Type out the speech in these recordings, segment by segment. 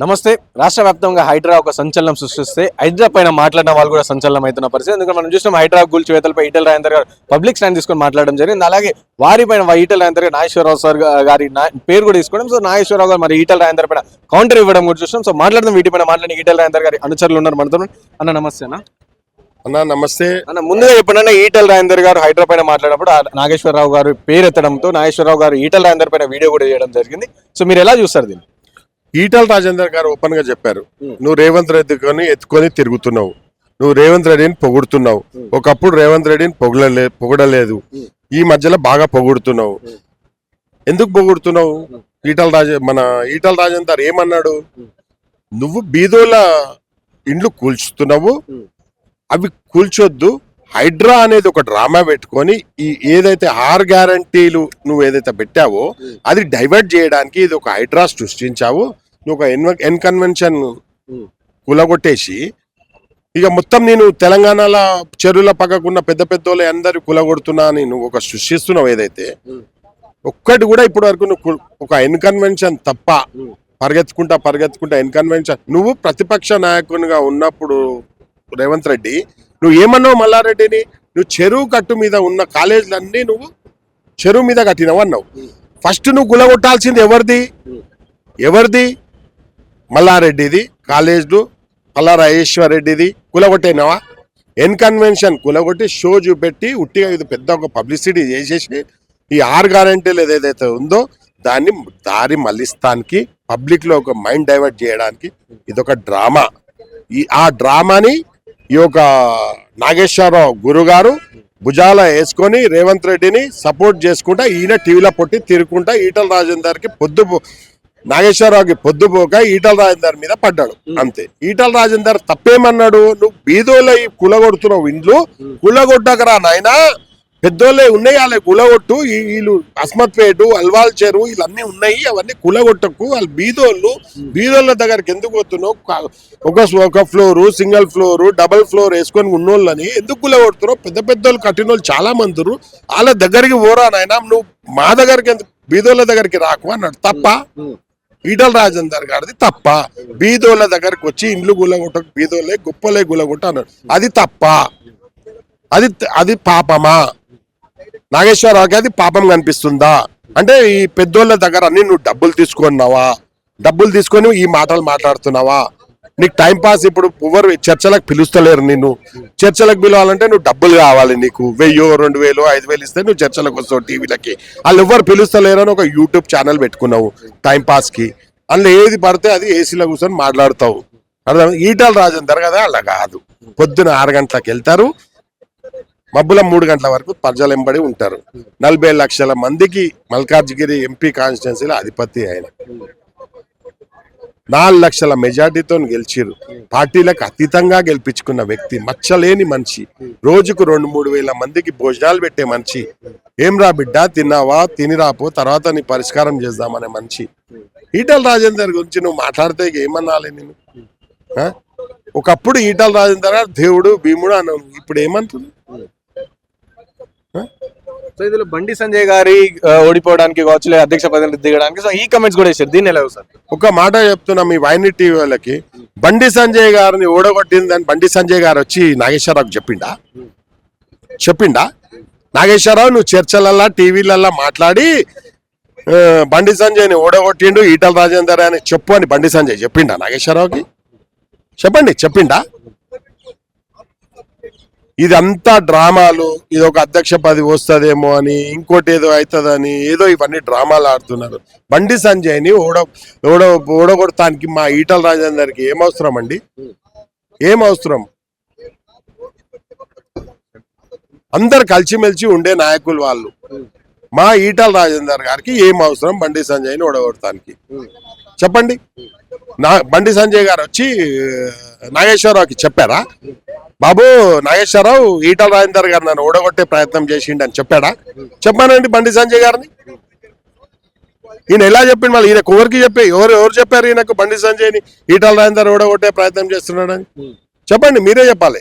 నమస్తే. రాష్ట్ర వ్యాప్తంగా హైడ్రా ఒక సంచలనం సృష్టిస్తే హైడ్రా పైన మాట్లాడిన వాళ్ళు కూడా సంచలనం అవుతున్న పరిస్థితి. ఎందుకంటే మనం చూసినాం హైడ్రా కూల్చివేతలపై ఈటల రాజేందర్ గారు పబ్లిక్ స్టాండ్ తీసుకొని మాట్లాడడం జరిగింది. అలాగే వారి పైన ఈటల రాజేందర్ గారు నాగేశ్వరరావు సార్ గారి పేరు కూడా తీసుకోవడం సో నాగేశ్వరరావు గారు మరి ఈటల రాజేందర్ పైన కౌంటర్ ఇవ్వడం కూడా చూసినాం. సో మాట్లాడదాం వీటిపైన మాట్లాడిన ఈటల రాజేందర్ గారి అనుచరులు ఉన్నారు మనతో. అన్న నమస్తే అన్న. అన్నా నమస్తే. అన్న ముందుగా చెప్పండి ఈటల రాజేందర్ గారు హైడ్రా పైన మాట్లాడినప్పుడు నాగేశ్వరరావు గారు పేరు ఎత్తడంతో నాగేశ్వరరావు గారు ఈటల రాజేందర్ పైన వీడియో కూడా చేయడం జరిగింది. సో మీరు ఎలా చూస్తారు దీన్ని? ఈటల రాజేందర్ గారు ఓపెన్గా చెప్పారు. నువ్వు రేవంత్ రెడ్డిని ఎత్తుకొని తిరుగుతున్నావు నువ్వు రేవంత్ రెడ్డిని పొగుడుతున్నావు. ఒకప్పుడు రేవంత్ రెడ్డిని పొగడలే పొగడలేదు. ఈ మధ్యలో బాగా పొగుడుతున్నావు. ఎందుకు పొగుడుతున్నావు. ఈటల రాజే మన ఈటల రాజేందర్ ఏమన్నాడు. నువ్వు బీదోల ఇండ్లు కూల్చుతున్నావు. అవి కూల్చొద్దు హైడ్రా అనేది ఒక డ్రామా పెట్టుకొని ఈ ఏదైతే ఆర్ గ్యారంటీలు నువ్వు ఏదైతే పెట్టావో. అది డైవర్ట్ చేయడానికి ఇది ఒక హైడ్రా సృష్టించావు నువ్వు ఒక ఎన్ కన్వెన్షన్. కులగొట్టేసి ఇక మొత్తం నేను తెలంగాణలో చెరువుల పక్కకున్న పెద్ద పెద్దోళ్ళు అందరు కులగొడుతున్నా అని నువ్వు ఒక సృష్టిస్తున్నావు ఏదైతే. ఒక్కటి కూడా ఇప్పటి వరకు నువ్వు ఒక ఎన్ కన్వెన్షన్ తప్ప. పరిగెత్తుకుంటా పరిగెత్తుకుంటా ఎన్ కన్వెన్షన్ నువ్వు ప్రతిపక్ష నాయకునిగా ఉన్నప్పుడు రేవంత్ రెడ్డి నువ్వు ఏమన్నావు మల్లారెడ్డిని నువ్వు చెరువు కట్టు మీద ఉన్న కాలేజీలన్నీ నువ్వు చెరువు మీద కట్టినావు అన్నావు Hmm. ఫస్ట్ నువ్వు గులగొట్టాల్సింది ఎవరిది. ఎవరిది మల్లారెడ్డిది కాలేజ్లు పల్లారాయేశ్వరరెడ్డిది కులగొట్టేనావా? ఎన్కన్వెన్షన్ కులగొట్టి షో చూపెట్టి ఉట్టిగా ఇది పెద్ద ఒక పబ్లిసిటీ చేసేసి ఈ ఆరు గ్యారంటీలు ఏదైతే ఉందో దాన్ని దారి మళ్ళిస్తానికి పబ్లిక్లో ఒక మైండ్ డైవర్ట్ చేయడానికి ఇదొక డ్రామా. ఈ ఆ డ్రామాని ఈ యొక్క నాగేశ్వరరావు గురుగారు భుజాల వేసుకొని రేవంత్ రెడ్డిని సపోర్ట్ చేసుకుంటా ఈయన టీవీలో పొట్టి తిరుగుకుంటా ఈటల రాజేందర్కి పొద్దు నాగేశ్వరరావుకి పొద్దుపోక ఈటల రాజేందర్ మీద పడ్డాడు. అంతే. ఈటల రాజేందర్ తప్పేమన్నాడు? నువ్వు బీదోళ్ళ కులగొడుతున్నావు ఇండ్లు. కులగొట్టకరా నాయనా. పెద్దోళ్ళే ఉన్నాయి వాళ్ళ కులగొట్టు వీళ్ళు అస్మత్పేటు అల్వాల్ చెరువు వీళ్ళన్నీ ఉన్నాయి. అవన్నీ కులగొట్టకు. వాళ్ళు బీదోళ్ళు. బీదోళ్ళ దగ్గరికి ఎందుకు పోతున్నావు? ఒక ఒక floor single floor double floor వేసుకొని ఉన్నోళ్ళని ఎందుకు కులగొడుతున్నావు? పెద్ద పెద్దోళ్ళు కట్టినోళ్ళు చాలా మంది. వాళ్ళ దగ్గరికి పోరా నాయనా. నువ్వు మా దగ్గరికి ఎందుకు బీదోళ్ళ దగ్గరికి రాకు అన్నాడు. తప్ప ఈటల రాజేందర్ గారిది తప్ప. బీదోళ్ళ దగ్గరకు వచ్చి ఇండ్లు గులగొట్ట బీదోళ్ళే గొప్పలే గులగొట్ట అన్నాడు. అది తప్ప. అది అది పాపమా? నాగేశ్వరరావుకి అది పాపం కనిపిస్తుందా? అంటే ఈ పెద్దోళ్ళ దగ్గర అన్ని నువ్వు డబ్బులు తీసుకున్నావా? డబ్బులు తీసుకొని ఈ మాటలు మాట్లాడుతున్నావా? నీకు టైంపాస్ ఇప్పుడు ఎవరు చర్చలకు పిలుస్తలేరు నిన్ను. చర్చలకు పిలవాలంటే నువ్వు డబ్బులు కావాలి నీకు. వెయ్యో రెండు వేలు ఐదు వేలు ఇస్తే నువ్వు చర్చలకు వస్తావు టీవీలకి. వాళ్ళు ఎవరు పిలుస్తలేరు అని ఒక యూట్యూబ్ ఛానల్ పెట్టుకున్నావు టైంపాస్కి అందులో ఏది పడితే అది ఏసీలో కూర్చొని మాట్లాడతావు. అర్థం? ఈటల రాజేందర్ కదా? అలా కాదు. పొద్దున ఆరు గంటలకు వెళ్తారు. మబ్బుల మూడు గంటల వరకు పర్జలెంబడి ఎంబడి ఉంటారు. నలభై లక్షల మందికి మల్కాజ్గిరి ఎంపీ కాన్స్టిట్యున్సీలో అధిపతి ఆయన. నాలుగు లక్షల మెజార్టీతో గెలిచిరు పార్టీలకు అతీతంగా గెలిపించుకున్న వ్యక్తి మచ్చలేని మనిషి. రోజుకు రెండు మూడు వేల మందికి భోజనాలు పెట్టే మనిషి. ఏం రా బిడ్డ తిన్నావా? తిని రాపో తర్వాత నీ పరిష్కారం చేద్దామనే మనిషి. ఈటల రాజేందర్ గురించి నువ్వు మాట్లాడితే ఇక నేను? ఒకప్పుడు ఈటల రాజేందర్ దేవుడు భీముడు అన్నావు ఇప్పుడు ఏమంటుంది సో ఇందులో బండి సంజయ్ గారి ఓడిపోవడానికి కావచ్చు లేదా అధ్యక్ష పదవిని దిగడానికి సో ఈ కమెంట్స్ కూడా వేసారు దీన్ని ఎలా సార్ ఒక మాట చెప్తున్నా మీ వైని టీవీ వాళ్ళకి. బండి సంజయ్ గారిని ఓడగొట్టిందని బండి సంజయ్ గారు వచ్చి నాగేశ్వరరావుకి చెప్పిండా? చెప్పిండా? నాగేశ్వరరావు నువ్వు చర్చలల్లా టీవీలల్లా మాట్లాడి బండి సంజయ్ని ఓడగొట్టిండు ఈటల రాజేందర్ అని చెప్పు అని బండి సంజయ్ చెప్పిండా నాగేశ్వరరావుకి? చెప్పండి చెప్పిండా? ఇదంతా డ్రామాలు. ఇది ఒక అధ్యక్ష పదవి వస్తుందేమో అని ఇంకోటి ఏదో అవుతుందని ఏదో ఇవన్నీ డ్రామాలు ఆడుతున్నారు. బండి సంజయ్ని ఓడ ఓడ ఓడగొడటానికి మా ఈటల రాజేందర్కి ఏం అవసరం అండి? ఏం అవసరం? అందరు కలిసిమెలిసి ఉండే నాయకులు వాళ్ళు. మా ఈటల రాజేందర్ గారికి ఏం అవసరం బండి సంజయ్ని ఓడగొడటానికి చెప్పండి. నా బండి సంజయ్ గారు వచ్చి నాగేశ్వరరావుకి చెప్పారా? బాబు నాగేశ్వరరావు ఈటల రాజేందర్ గారు నన్ను ఓడగొట్టే ప్రయత్నం చేసిండు అని చెప్పాడా? చెప్పానండి బండి సంజయ్ గారిని. ఈయన ఎలా చెప్పిండు మళ్ళీ? ఈయన ఎవరికి చెప్పి ఎవరు ఎవరు చెప్పారు ఈయనకు బండి సంజయ్ని ఈటల రాజేందర్ ఓడగొట్టే ప్రయత్నం చేస్తున్నాడని చెప్పండి మీరే చెప్పాలి.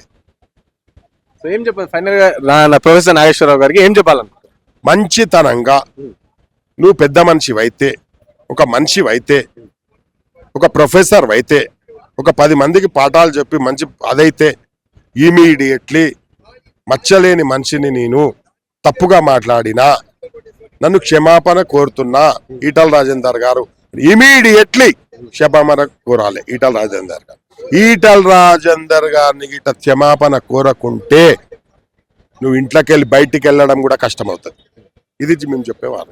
సో ఏం చెప్పాలి? ఫైనల్గా ప్రొఫెసర్ నాగేశ్వరరావు గారికి ఏం చెప్పాలను మంచితనంగా నువ్వు పెద్ద మనిషివైతే ఒక మనిషివైతే ఒక ప్రొఫెసర్ అయితే ఒక పది మందికి పాఠాలు చెప్పి మంచి అదైతే ఇమీడియట్లీ మచ్చలేని మనిషిని నేను తప్పుగా మాట్లాడినా నన్ను క్షమాపణ కోరుతున్నా ఈటల రాజేందర్ గారు ఇమీడియట్లీ క్షమాపణ కోరాలి ఈటల రాజేందర్ గారు. ఈటల రాజేందర్ గారిని ఇట క్షమాపణ కోరకుంటే నువ్వు ఇంట్లోకి వెళ్ళి బయటికి వెళ్ళడం కూడా కష్టమవుతుంది. ఇది మేము చెప్పేవారు